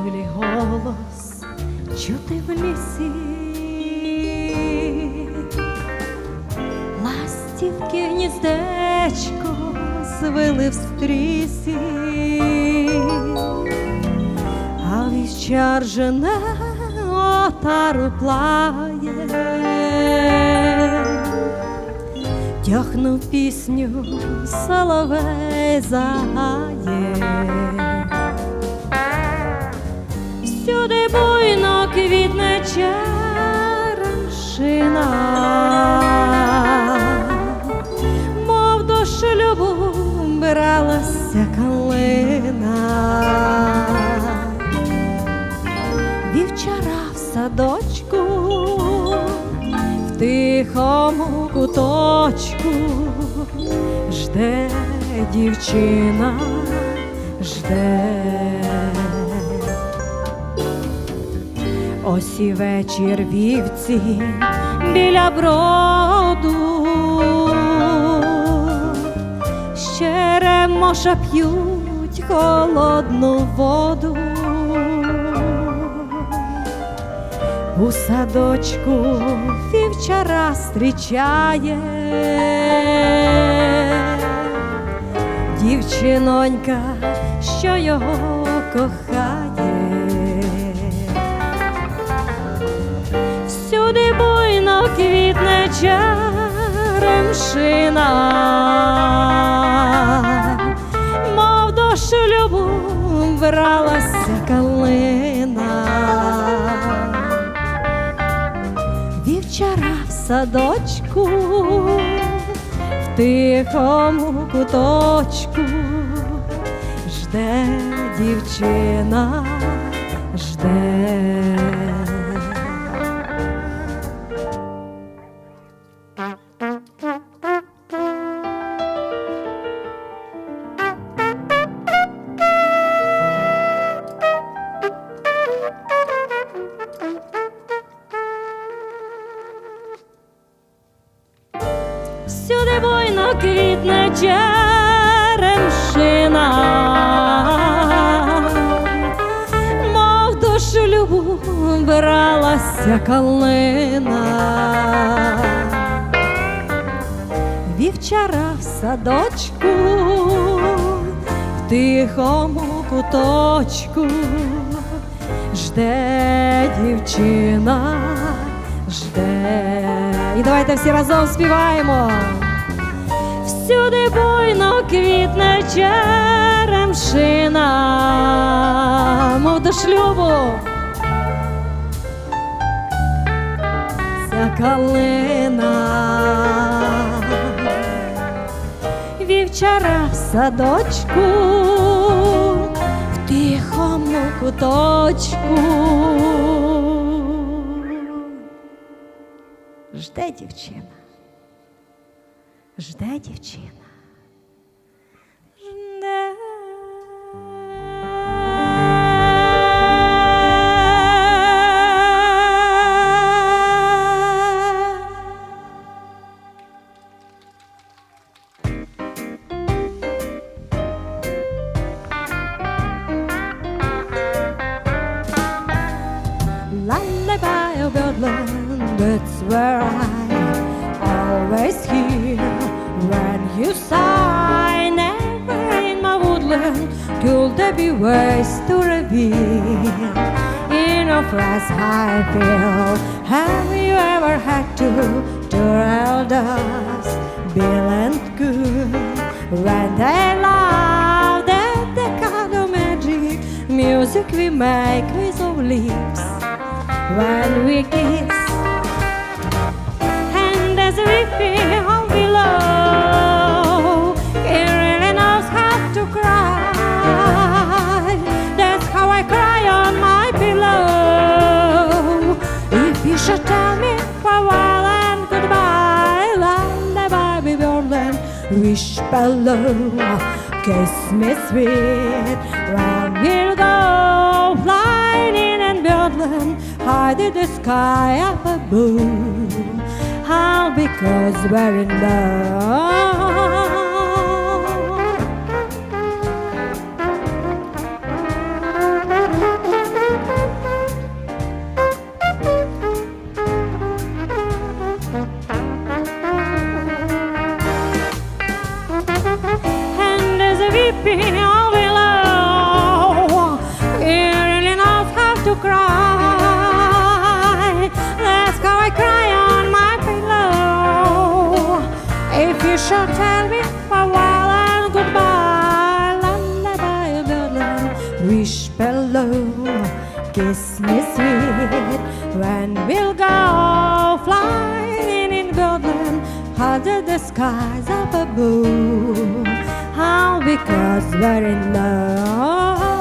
зозулі голос чути в лісі. Ластівки гніздечко звили в стрісі, а віщар жене отару плає, тягнув пісню соловей загає. Всюди буйно квітне черешина, мов до шлюбу бралася калина, вівчара в садочку, в тихому куточку жде дівчина, жде. Ось і вечір вівці біля броду, ще ремоша п'ють холодну воду. У садочку вівчара зустрічає дівчинонька, що його кохає. Черемшина, мов до шлюбу бралася калина. Вівчара в садочку, в тихому куточку жде дівчина, Буйно квітне черемшина, мов до шлюбу бралася калина. Вівчара в садочку, в тихому куточку жде дівчина, жде. І давайте всі разом співаємо. Всюди буйно квітне черемшина, мов до шлюбу. Ця калина. Вівчара в садочку, в тихому куточку. Жде дівчина. Жде дівчина. Could there be ways to reveal in a flash I feel. Have you ever had to tell us Bill and good when they love that the kind of magic music we make with our lips when we kiss and as we feel bellow. Kiss me sweet, Round here go, flying in and Berlin, high in the sky up above. How because we're in love. Kiss me sweet. When we'll go flying in birdland, under the skies of above. How because we're in love.